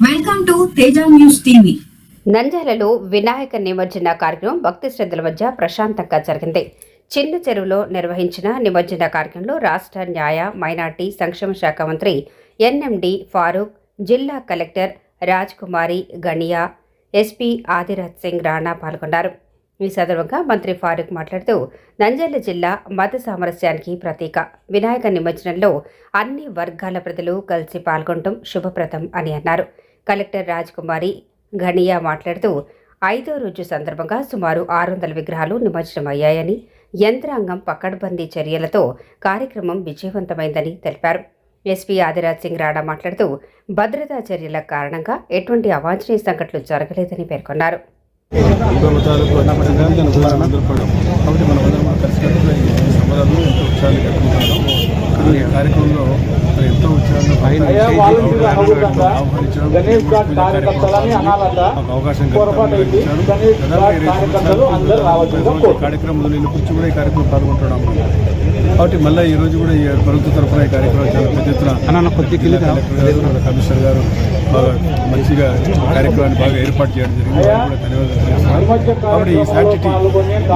Welcome to Teja news TV నంద్యాలలో వినాయక నిమజ్జన కార్యక్రమం భక్తి శ్రద్ధల మధ్య ప్రశాంతంగా జరిగింది. చిన్న చెరువులో నిర్వహించిన నిమజ్జన కార్యక్రమంలో రాష్ట్ర న్యాయ మైనార్టీ సంక్షేమ శాఖ మంత్రి ఎన్ఎండి ఫారూక్ జిల్లా కలెక్టర్ రాజ్ కుమారి గణియా ఎస్పీ ఆదిరాజ్ సింగ్ రాణా పాల్గొన్నారు. ఈ సందర్భంగా మంత్రి ఫారూక్ మాట్లాడుతూ నంద్యాల జిల్లా మత సామరస్యానికి ప్రతీక. వినాయక నిమజ్జనంలో అన్ని వర్గాల ప్రజలు కలిసి పాల్గొనడం శుభప్రదం అని అన్నారు. కలెక్టర్ రాజ్ కుమారి ఘనియా మాట్లాడుతూ ఐదో రోజు సందర్భంగా సుమారు ఆరు వందల విగ్రహాలు నిమజ్జనమయ్యాయని యంత్రాంగం పకడ్బందీ చర్యలతో కార్యక్రమం విజయవంతమైందని తెలిపారు. ఎస్పీ ఆదిరాజ్ సింగ్ రాణా మాట్లాడుతూ భద్రతా చర్యల కారణంగా ఎటువంటి అవాంఛనీయ సంఘటనలు జరగలేదని పేర్కొన్నారు. కార్యక్రమంలో సంవత్సరాలు ఈ కార్యక్రమంలో నేను కూర్చు కూడా ఈ కార్యక్రమం పాల్గొంటున్నాం కాబట్టి మళ్ళీ ఈ రోజు కూడా ఈ ప్రభుత్వ తరఫున ఈ కార్యక్రమం చాలా పెద్ద ఎత్తున కమిషనర్ గారు బాగా మంచిగా కార్యక్రమాన్ని బాగా ఏర్పాటు చేయడం జరిగింది. వారికి కూడా ధన్యవాదాలు తెలుస్తున్నాను. కాబట్టి ఈ శాంటిటీ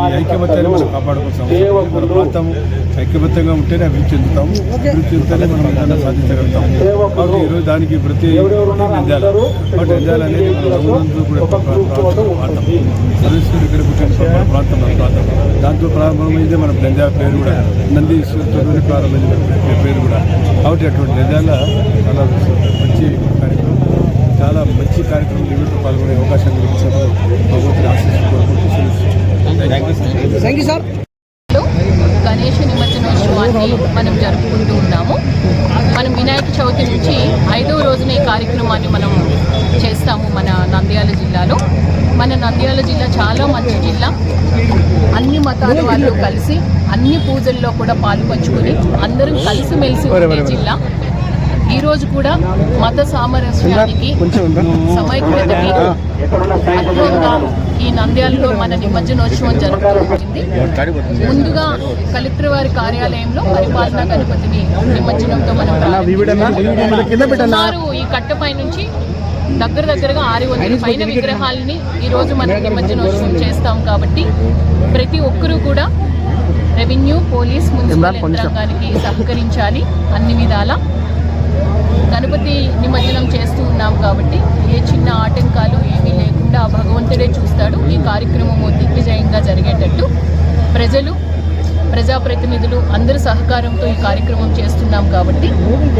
ఈ ఐక్యమత్యాన్ని మనం కాపాడుకుంటాం మన ప్రాంతం ఐక్యబద్ధంగా ఉంటేనే అభివృద్ధి చెందుతాం అభివృద్ధి చెందితేనే మనం ఏదైనా సాధించగలుగుతాం కాబట్టి ఈరోజు దానికి ప్రతి నంద్యాల కాబట్టి నంద్యాల అనేది సర్వేశ్వరుడు ఇక్కడ ప్రాంతం మన ప్రాంతం. దాంతో ప్రారంభమైందే మన నంద్యాల పేరు కూడా. నందీశ్వరుతో ప్రారంభమైంది మన పేరు కూడా. కాబట్టి అటువంటి నంద్యాల చాలా మంచి కార్యక్రమం చాలా మంచి కార్యక్రమం నిమిత్తం పాల్గొనే అవకాశం కలిగించారు భగవంతుని యూ సార్ గణేష నిమజ్జనోత్సవాన్ని మనం జరుపుకుంటూ ఉన్నాము. మనం వినాయక చవితి నుంచి ఐదవ రోజున ఈ కార్యక్రమాన్ని మనం చేస్తాము మన నంద్యాల జిల్లాలో. నంద్యాల జిల్లా చాలా మంచి జిల్లా. అన్ని మతాల వాళ్ళు కలిసి అన్ని పూజల్లో కూడా పాల్పంచుకొని అందరం కలిసిమెలిసి ఉండే జిల్లా. ఈ రోజు కూడా మత సామరస్యానికి సమైక్యతకి అద్భుతంగా ఈ నంద్యాలలో మన నిమజ్జనోత్సవం జరుగుతుంది ముందుగా కలెక్టర్ వారి కార్యాలయంలో పరిపాలనా గణపతిని నిమజ్జనంతో మనం. సుమారు ఈ కట్టపై నుంచి దగ్గర దగ్గరగా ఆరు వందల. పైన విగ్రహాలని ఈ రోజు మనం నిమజ్జనోత్సవం చేస్తాం కాబట్టి ప్రతి ఒక్కరూ కూడా రెవెన్యూ పోలీస్ మున్సిపల్ యంత్రాంగానికి సహకరించాలి అన్ని విధాలా. గణపతి నిమజ్జనం చేస్తూ ఉన్నాం కాబట్టి ఏ చిన్న ఆటంకాలు ఏమీ లేకుండా భగవంతుడే చూస్తాడు. ఈ కార్యక్రమము దిగ్విజయంగా జరిగేటట్టు ప్రజలు ప్రజాప్రతినిధులు అందరి సహకారంతో ఈ కార్యక్రమం చేస్తున్నాం కాబట్టి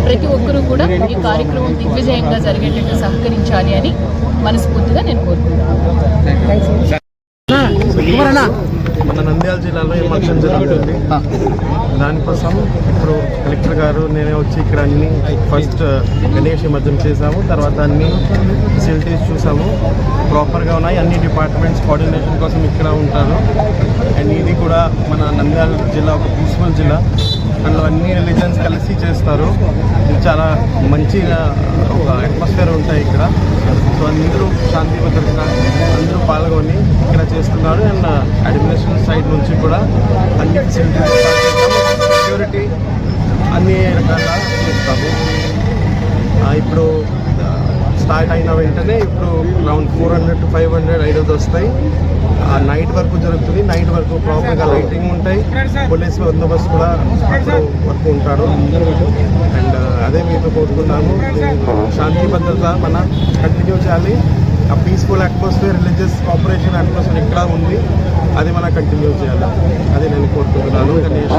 ప్రతి ఒక్కరూ కూడా ఈ కార్యక్రమం దిగ్విజయంగా జరిగేటట్టు సహకరించాలి అని మనస్ఫూర్తిగా నేను కోరుకుంటున్నాను. మన నంద్యాల జిల్లాలో ఈ ఫంక్షన్ జరుగుతుంది. దానికోసం ఇప్పుడు కలెక్టర్ గారు నేనే వచ్చి ఇక్కడ అన్ని ఫస్ట్ గణేష్ మధ్యం చేసాము తర్వాత అన్ని ఫెసిలిటీస్ చూసాము ప్రాపర్గా ఉన్నాయి. అన్ని డిపార్ట్మెంట్స్ కోఆర్డినేషన్ కోసం ఇక్కడ ఉంటారు. అండ్ ఇది కూడా మన నంద్యాల జిల్లా ఒక పీస్ఫుల్ జిల్లా. అందులో అన్ని రిలీజన్స్ కలిసి చేస్తారు. చాలా మంచిగా ఒక అట్మాస్ఫియర్ ఉంటాయి ఇక్కడ. సో అందరూ శాంతి భద్రత అందరూ పాల్గొని ఇక్కడ చేస్తున్నారు. అండ్ అడ్మినిస్ట్రేషన్ సైడ్ నుంచి కూడా అన్ని ఫెసిలిటీస్ సెక్యూరిటీ అన్ని రకాల చేస్తాము ఇప్పుడు స్టార్ట్ అయిన వెంటనే ఇప్పుడు around four hundred to five hundred ideas వస్తాయి. నైట్ వరకు జరుగుతుంది. నైట్ వరకు ప్రాపర్గా లైటింగ్ ఉంటాయి. పోలీస్ బందోబస్తు కూడా వరకు ఉంటాడు అండ్ అదే మీతో కోరుకున్నాము శాంతి భద్రత మన కంటిన్యూ చేయాలి. ఆ peaceful atmosphere religious cooperation atmosphere ఇక్కడ ఉంది. అది మనం కంటిన్యూ చేయాలి. అది నేను కోరుకుంటున్నాను. గణేష్